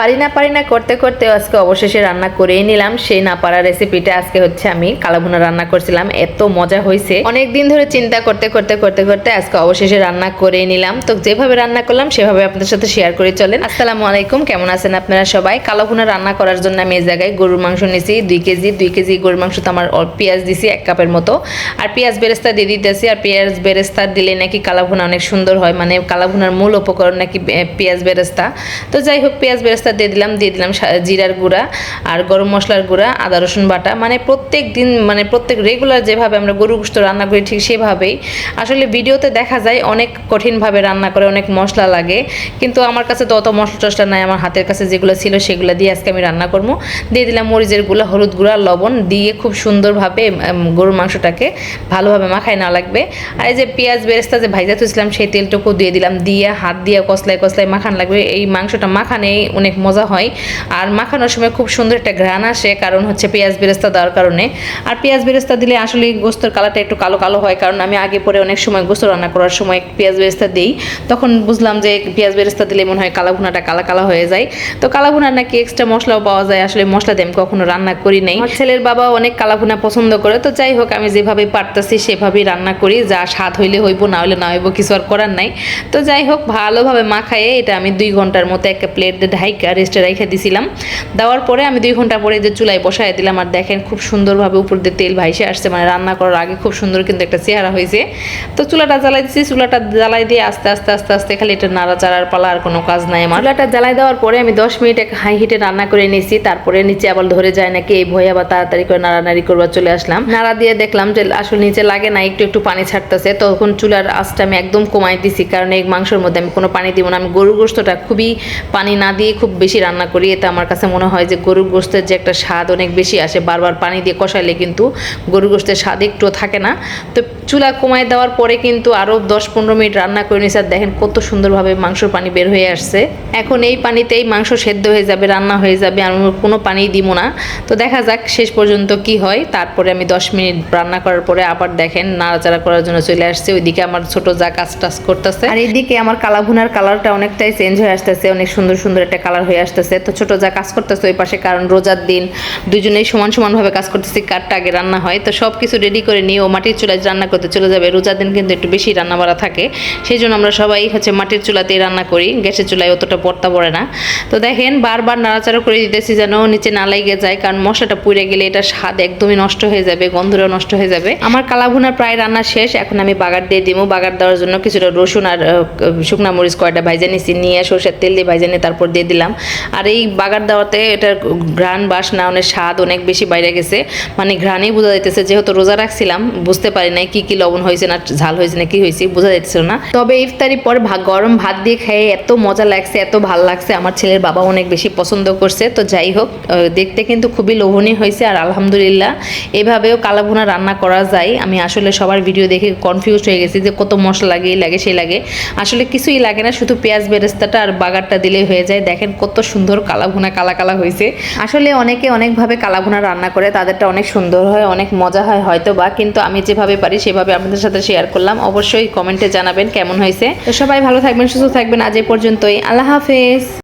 পারি না পারি না করতে করতে আজকে অবশেষে রান্না করেই নিলাম। সেই না পারা রেসিপিটা আজকে হচ্ছে আমি কালাভুনা রান্না করছিলাম। এত মজা হয়েছে। অনেক দিন ধরে চিন্তা করতে করতে করতে করতে আজকে অবশেষে রান্না করে নিলাম। তো যেভাবে রান্না করলাম, সেভাবে আপনাদের সাথে শেয়ার করে চলেন। আসসালামু আলাইকুম, কেমন আছেন আপনারা সবাই? কালাভুনা রান্না করার জন্য আমি এই জায়গায় গরুর মাংস নিয়েছি দুই কেজি দুই কেজি গরুর মাংস তো আমার পেঁয়াজ দিছি এক কাপের মতো। আর পেঁয়াজ বেরেস্তা দিয়ে দিতেছি। আর পেঁয়াজ বেরেস্তা দিলে নাকি কালাভুনা অনেক সুন্দর হয়। মানে কালাভুনার মূল উপকরণ নাকি পেঁয়াজ বেরেস্তা। তো যাই হোক, পেঁয়াজ বেরেস্তা দিয়ে দিলাম দিয়ে দিলাম জিরার গুঁড়া আর গরম মশলার গুঁড়া, আদা, রসুন বাটা। মানে প্রত্যেক দিন মানে প্রত্যেক রেগুলার যেভাবে আমরা গরু গোস্ত রান্না করি ঠিক সেভাবেই। আসলে ভিডিওতে দেখা যায় অনেক কঠিনভাবে রান্না করে, অনেক মশলা লাগে। কিন্তু আমার কাছে তো অত মশলা টশলা নাই, আমার হাতের কাছে যেগুলো ছিল সেগুলো দিয়ে আজকে আমি রান্না করব। দিয়ে দিলাম মরিচের গুঁড়া, হলুদ গুঁড়া, লবণ দিয়ে খুব সুন্দরভাবে গরুর মাংসটাকে ভালোভাবে মাখায় না লাগবে। আর এই যে পেঁয়াজ বেরেস্তা যে ভাইজা তুলছিলাম সেই তেলটুকু দিয়ে দিলাম। দিয়ে হাত দিয়ে কসলায় কসলায় মাখান লাগবে। এই মাংসটা মাখানেই অনেক মজা হয়। আর মাখানোর সময় খুব সুন্দর একটা ঘ্রাণ আসে কারণ হচ্ছে পেঁয়াজ বেরেস্তা দেওয়ার কারণে। আর পেঁয়াজ বেরেস্তা দিলে আসলে গোস্তর কালারটা একটু কালো কালো হয় কারণ আমি আগে পরে অনেক সময় গোস্ত রান্না করার সময় পেঁয়াজ বেরেস্তা দিই। তখন বুঝলাম যে পেঁয়াজ বেরেস্তা দিলে মনে হয় কালা ভুনাটা কালা কালা হয়ে যায়। তো কালা ভুনার নাকি এক্সট্রা মশলাও পাওয়া যায় আসলে মশলা দিয়ে আমি কখনো রান্না করি নাই। ছেলের বাবা অনেক কালা ভুনা পছন্দ করে তো যাই হোক আমি যেভাবে পারতেছি সেভাবেই রান্না করি যা স্বাদ হইলে হইব না হইলে না হইব কিছু আর করার নাই। তো যাই হোক ভালোভাবে মাখায়ে এটা আমি দুই ঘণ্টার মতো একটা প্লেট ঢাইকা রেস্টে রেখে দিছিলাম। দেওয়ার পরে আমি দুই ঘণ্টা পরে যে চুলায় বসায় দিলাম আর দেখেন খুব সুন্দরভাবে উপর দিয়ে তেল ভাইসে আসছে মানে রান্না করার আগে খুব সুন্দর কিন্তু একটা চেহারা হয়েছে। তো চুলাটা জ্বালাই দিচ্ছি চুলাটা জ্বালাই দিয়ে আস্তে আস্তে আস্তে আস্তে খালি এটা নাড়াচাড়ার পালা আর কোনো কাজ নাই আমার। চুলাটা জ্বালাই দেওয়ার পরে আমি দশ মিনিট এক হাই হিটে রান্না করে নিয়েছি, তারপরে নিচে আবার ধরে যায় নাকি এই ভয়ে আবার তাড়াতাড়ি করে নাড়ানাড়ি করবার চলে আসলাম। নাড়া দিয়ে দেখলাম যে আসলে নিচে লাগে না, একটু একটু পানি ছাড়তেছে, তখন চুলার আঁচটা আমি একদম কমাই দিছি, কারণ এই মাংসের মধ্যে আমি কোনো পানি দিব না। আমি গরুর গোস্তটা খুবই পানি না দিয়ে খুব বেশি রান্না করি, এতে আমার কাছে মনে হয় যে গরুর গোস্তের যে একটা স্বাদ অনেক বেশি আসে, বারবার পানি দিয়ে কষাইলে কিন্তু গরুর গোস্তের স্বাদ একটুও থাকে না। তো চুলা কমাই দেওয়ার পরে কিন্তু আরও দশ পনেরো মিনিট রান্না করে নিয়েছি আর দেখেন কত সুন্দরভাবে মাংসর পানি বের হয়ে আসছে। এখন এই পানিতেই মাংস সেদ্ধ হয়ে যাবে, রান্না হয়ে যাবে, আমি কোনো পানি দিব না। তো দেখা যাক শেষ পর্যন্ত কি হয়, তারপরে আমি দশ মিনিট রান্না করার পরে আবার দেখেন নাড়াচাড়া করার জন্য চলে আসছে, ওইদিকে আমার ছোট যা কাজ টাজ করতেছে। আর এইদিকে আমার কালাভুনার কালারটা অনেকটাই চেঞ্জ হয়ে আসতেছে, অনেক সুন্দর সুন্দর একটা কালার হয়ে আসতেছে। তো ছোট যা কাজ করতেছে ওই পাশে, কারণ রোজার দিন দুজনেই সমান সমানভাবে কাজ করতেছি, কারটা আগে রান্না হয়। তো সব কিছু রেডি করে নিয়ে ও মাটির চুলায় রান্না করতে চলে যাবে। রোজার দিন কিন্তু একটু বেশি রান্না বাড়া থাকে। সেই জন্য আমরা সবাই হচ্ছে মাটির চুলাতেই রান্না করি। গ্যাসের চুলায় অতটা পড়তা পড়ে না। তো দেখেন, বারবার নাড়াচাড়া করে দিতেছি যেন নিচে না লেগে যায়, কারণ মশলাটা পুড়ে গেলে এটা স্বাদ একদমই নষ্ট হয়ে যাবে, গন্ধটাও নষ্ট হয়ে যাবে। আমার কালাভুনা প্রায় রান্না শেষ। এখন আমি বাগার দিয়ে দিব বাগার দেওয়ার জন্য কিছুটা রসুন আর শুকনা মরিচ কয়টা ভাইজা নিছি। নিয়ে সরষের তেল দিয়ে ভাইজা নিয়ে তারপর দিয়ে দিলাম। আর এই বাগার দেওয়াতে এটার ঘ্রাণ বাসনা অনেক স্বাদ অনেক বেশি বাইরে গেছে। মানে ঘ্রাণেই বোঝা যাইতেছে, যেহেতু রোজা রাখছিলাম, বুঝতে পারি নাই কি কি লবণ হয়েছে না ঝাল হয়েছে না কি হয়েছে, বোঝা যাইতেছিল না। তবে ইফতারি পর গরম ভাত দিয়ে খেয়ে এত মজা লাগছে, এত ভালো লাগছে, আমার ছেলের বাবা অনেক বেশি পছন্দ করছে। তো যাই হোক দেখতে কিন্তু খুবই লোভনীয় হয়েছে আর আলহামদুলিল্লাহ, এভাবেও কালাভুনা রান্না করা যায়। আমি আসলে সবার ভিডিও দেখে কনফিউজ হয়ে গেছি যে কত মশলা লাগে লাগে, সেই লাগে। আসলে কিছুই লাগে না, শুধু পেঁয়াজ বেরেস্তাটা আর বাগারটা দিলেই হয়ে যায়। দেখেন কত সুন্দর কালা ভুনা কালা কালা হয়েছে। আসলে অনেকে অনেকভাবে কালা ভুনা রান্না করে, তাদেরটা অনেক সুন্দর হয়, অনেক মজা হয় হয়তো বা কিন্তু আমি যেভাবে পারি সেভাবে আপনাদের সাথে শেয়ার করলাম। অবশ্যই কমেন্টে জানাবেন কেমন হয়েছে। তো সবাই ভালো থাকবেন, সুস্থ থাকবেন। আজ এ পর্যন্তই। আল্লাহ হাফেজ।